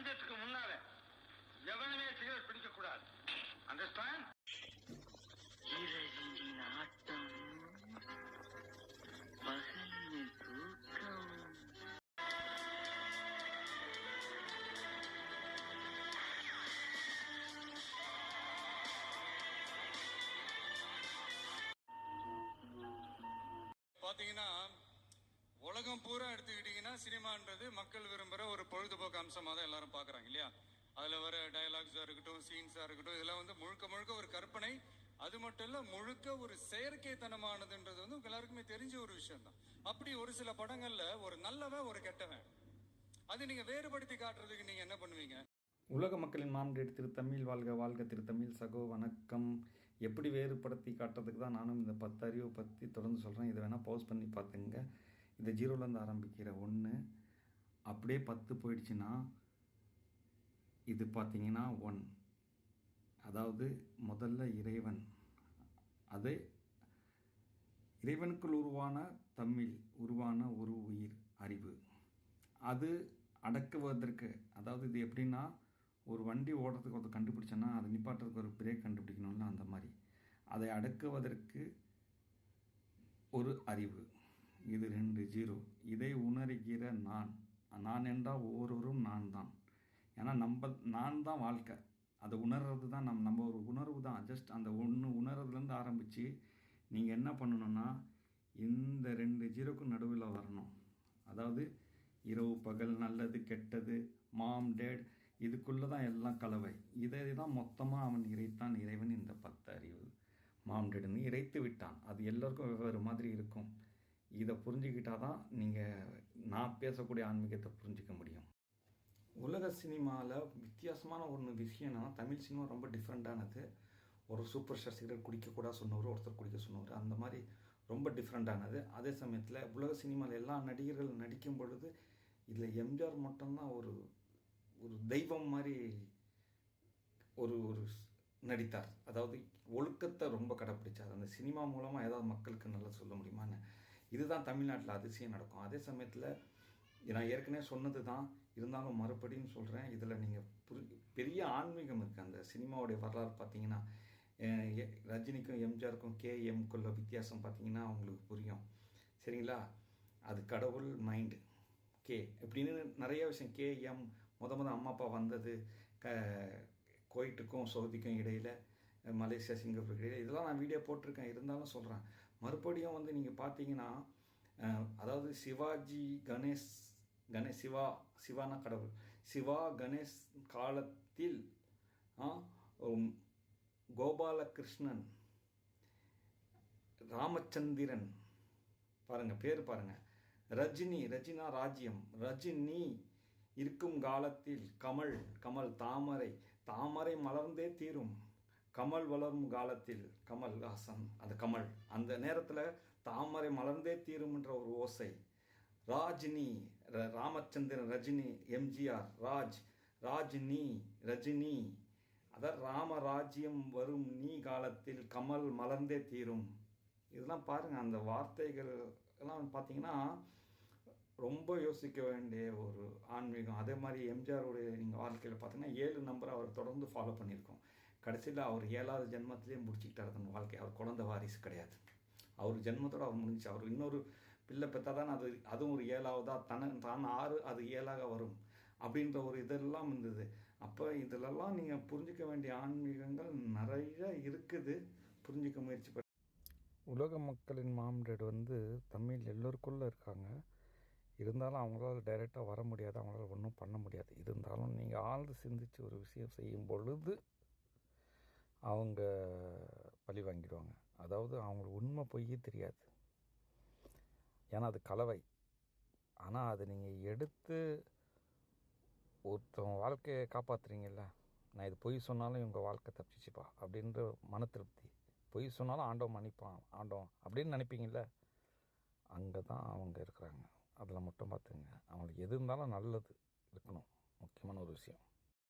சன்செட்டுக்கு முன்னால எவனுமே சிகரெட் பிடிக்க கூடாது அண்டர்ஸ்டாண்ட் பாத்தீங்கன்னா உலகம் பூரா எடுத்துக்கிட்டீங்கன்னா சினிமான்றது மக்கள் விரும்புகிற ஒரு பொழுதுபோக்கு அம்சமாக தான் எல்லாரும் பார்க்குறாங்க இல்லையா? அதில் வர டயலாக்ஸாக இருக்கட்டும் சீன்ஸாக இருக்கட்டும் இதெல்லாம் வந்து முழுக்க முழுக்க ஒரு கற்பனை. அது மட்டும் இல்ல முழுக்க ஒரு செயற்கைத்தனமானதுன்றது வந்து உங்க எல்லாருக்குமே தெரிஞ்ச ஒரு விஷயம் தான் அப்படி ஒரு சில படங்கள்ல ஒரு நல்லவன் ஒரு கெட்டவன். அது நீங்க வேறுபடுத்தி காட்டுறதுக்கு நீங்க என்ன பண்ணுவீங்க? உலக மக்களின் மாம்டேட் தமிழ் வாழ்க வாழ்க திருத்தமிழ் சகோ வணக்கம். எப்படி வேறுபடுத்தி காட்டுறதுக்கு தான் நானும் இந்த பத்து அறிவை பற்றி தொடர்ந்து சொல்கிறேன் இதை வேணால் போஸ்ட் பண்ணி பார்த்துங்க இந்த ஜீரோலேருந்து ஆரம்பிக்கிற ஒன்று அப்படியே பத்து போயிடுச்சுன்னா இது பார்த்தீங்கன்னா ஒன் அதாவது முதல்ல இறைவன். அது இறைவனுக்குள் உருவான தமிழ் உருவான ஒரு உயிர் அறிவு. அது அடக்குவதற்கு அதாவது இது எப்படின்னா ஒரு வண்டி ஓடுறதுக்கு ஒருத்தர் கண்டுபிடிச்சோன்னா அதை நிப்பாட்டுறதுக்கு ஒரு பிரேக் கண்டுபிடிக்கணும்ல அந்த மாதிரி. அதை அடக்குவதற்கு ஒரு அறிவு. இது ரெண்டு ஜீரோ. இதை உணர்கிற நான் நான் என்றால் ஒவ்வொருவரும் நான் தான். ஏன்னா நம்ம நான் தான் வாழ்க்கை. அதை உணர்றது தான் நம் நம்ம ஒரு உணர்வு தான். ஜஸ்ட் அந்த ஒன்று உணர்றதுலேருந்து ஆரம்பித்து நீங்கள் என்ன பண்ணணும்னா இந்த ரெண்டு ஜீரோக்கும் நடுவில் வரணும். அதாவது இரவு பகல் நல்லது கெட்டது மாம் டேட் இதுக்குள்ளே தான் எல்லாம் கலவை. இதை தான் மொத்தமாக அவன் இறைத்தான் இறைவன் இந்த பத்து அறிவு. மாம் டேடுன்னு இறைத்து விட்டான். அது எல்லோருக்கும் வெவ்வேறு மாதிரி இருக்கும். இதை புரிஞ்சுக்கிட்டால் தான் நீங்கள் நான் பேசக்கூடிய ஆன்மீகத்தை புரிஞ்சிக்க முடியும். உலக சினிமாவில் வித்தியாசமான ஒன்று விஷயம்னா தமிழ் சினிமா ரொம்ப டிஃப்ரெண்ட்டானது ஒரு சூப்பர் ஸ்டார் சிகரெட் குடிக்கக்கூடாது சொன்னவர் ஒருத்தர் குடிக்க சொன்னவர் அந்த மாதிரி ரொம்ப டிஃப்ரெண்ட்டானது அதே சமயத்தில் உலக சினிமாவில் எல்லா நடிகர்கள் நடிக்கும் பொழுது இதில் எம்ஜிஆர் மட்டும்தான் ஒரு ஒரு தெய்வம் மாதிரி ஒரு ஒரு நடித்தார். அதாவது ஒழுக்கத்தை ரொம்ப கடைப்பிடிச்சார். அந்த சினிமா மூலமாக ஏதாவது மக்களுக்கு நல்லா சொல்ல முடியுமான்னு இதுதான் தமிழ்நாட்டில் அதிசயம் நடக்கும். அதே சமயத்தில் நான் ஏற்கனவே சொன்னது தான் இருந்தாலும் மறுபடியும் சொல்கிறேன் இதில் நீங்கள் புரி பெரிய ஆன்மீகம் இருக்குது அந்த சினிமாவுடைய வரலாறு பார்த்தீங்கன்னா ரஜினிக்கும் எம்ஜிஆருக்கும் கேஎம்குள்ள வித்தியாசம் பார்த்தீங்கன்னா உங்களுக்கு புரியும். சரிங்களா? அது கடவுள் மைண்டு கே இப்படின்னு நிறைய விஷயம். கேஎம் முத முத அம்மா அப்பா வந்தது க கோயிட்டுக்கும் சவுதிக்கும் இடையில் மலேசியா சிங்கப்பூர் கிடையாது இதெல்லாம் நான் வீடியோ போட்டிருக்கேன். இருந்தாலும் சொல்கிறேன் மறுபடியும் வந்து நீங்கள் பார்த்தீங்கன்னா அதாவது சிவாஜி கணேஷ் கணேஷ் சிவா சிவானா கடவுள். சிவா கணேஷ் காலத்தில் கோபாலகிருஷ்ணன் ராமச்சந்திரன் பாருங்கள் பேர் பாருங்கள் ரஜினி ரஜினா ராஜ்யம். ரஜினி இருக்கும் காலத்தில் கமல் கமல் தாமரை. தாமரை மலர்ந்தே தீரும். கமல் வளரும் காலத்தில் கமல்ஹாசன் அந்த கமல் அந்த நேரத்தில் தாமரை மலர்ந்தே தீரும்ன்ற ஒரு ஓசை. ராஜினி ர- ராமச்சந்திரன் ரஜினி எம்ஜிஆர் ராஜ் ராஜினி ரஜினி. அதான் ராமராஜ்யம் வரும் நீ காலத்தில் கமல் மலர்ந்தே தீரும். இதெல்லாம் பாருங்கள் அந்த வார்த்தைகள் எல்லாம் பார்த்தீங்கன்னா ரொம்ப யோசிக்க வேண்டிய ஒரு ஆன்மீகம். அதே மாதிரி எம்ஜிஆருடைய நீங்கள் வாழ்க்கையில் பார்த்தீங்கன்னா ஏழு நம்பரை அவர் தொடர்ந்து ஃபாலோ பண்ணியிருக்கோம். கடைசியில் அவர் ஏழாவது ஜென்மத்திலே முடிச்சுக்கிட்டார் தன் வாழ்க்கை. அவர் குழந்தை வாரிசு கிடையாது. அவர் ஜென்மத்தோடு அவர் முடிஞ்சு அவர் இன்னொரு பிள்ளை பெற்றா தான் அது அதுவும் ஒரு ஏழாவதா தன தான் ஆறு அது ஏழாக வரும் அப்படின்ற ஒரு இதெல்லாம் இருந்தது. அப்போ இதிலெல்லாம் நீங்கள் புரிஞ்சிக்க வேண்டிய ஆன்மீகங்கள் நிறைய இருக்குது. புரிஞ்சிக்க முயற்சி பண்ண உலக மக்களின் மாம்ரேடு வந்து தமிழ் எல்லோருக்குள்ளே இருக்காங்க. இருந்தாலும் அவங்களால டைரெக்டாக வர முடியாது. அவங்களால ஒன்றும் பண்ண முடியாது. இருந்தாலும் நீங்கள் ஆழ்ந்து சிந்தித்து ஒரு விஷயம் செய்யும் பொழுது அவங்க பழி வாங்கிடுவாங்க. அதாவது அவங்களுக்கு உண்மை பொய்யே தெரியாது. ஏன்னா அது கலவை. ஆனால் அதை நீங்கள் எடுத்து ஒருத்தவங்க வாழ்க்கையை காப்பாற்றுறீங்கல்ல நான் இது பொய் சொன்னாலும் இவங்க வாழ்க்கை தப்பிச்சிச்சுப்பா அப்படின்ற மன திருப்தி. பொய் சொன்னாலும் ஆண்டவன் மன்னிப்பான் ஆண்டவன் அப்படின்னு நினைப்பீங்கள்ல அங்கே தான் அவங்க இருக்கிறாங்க. அதில் மட்டும் பார்த்துங்க அவங்களுக்கு எது இருந்தாலும் நல்லது இருக்கணும். முக்கியமான ஒரு விஷயம்.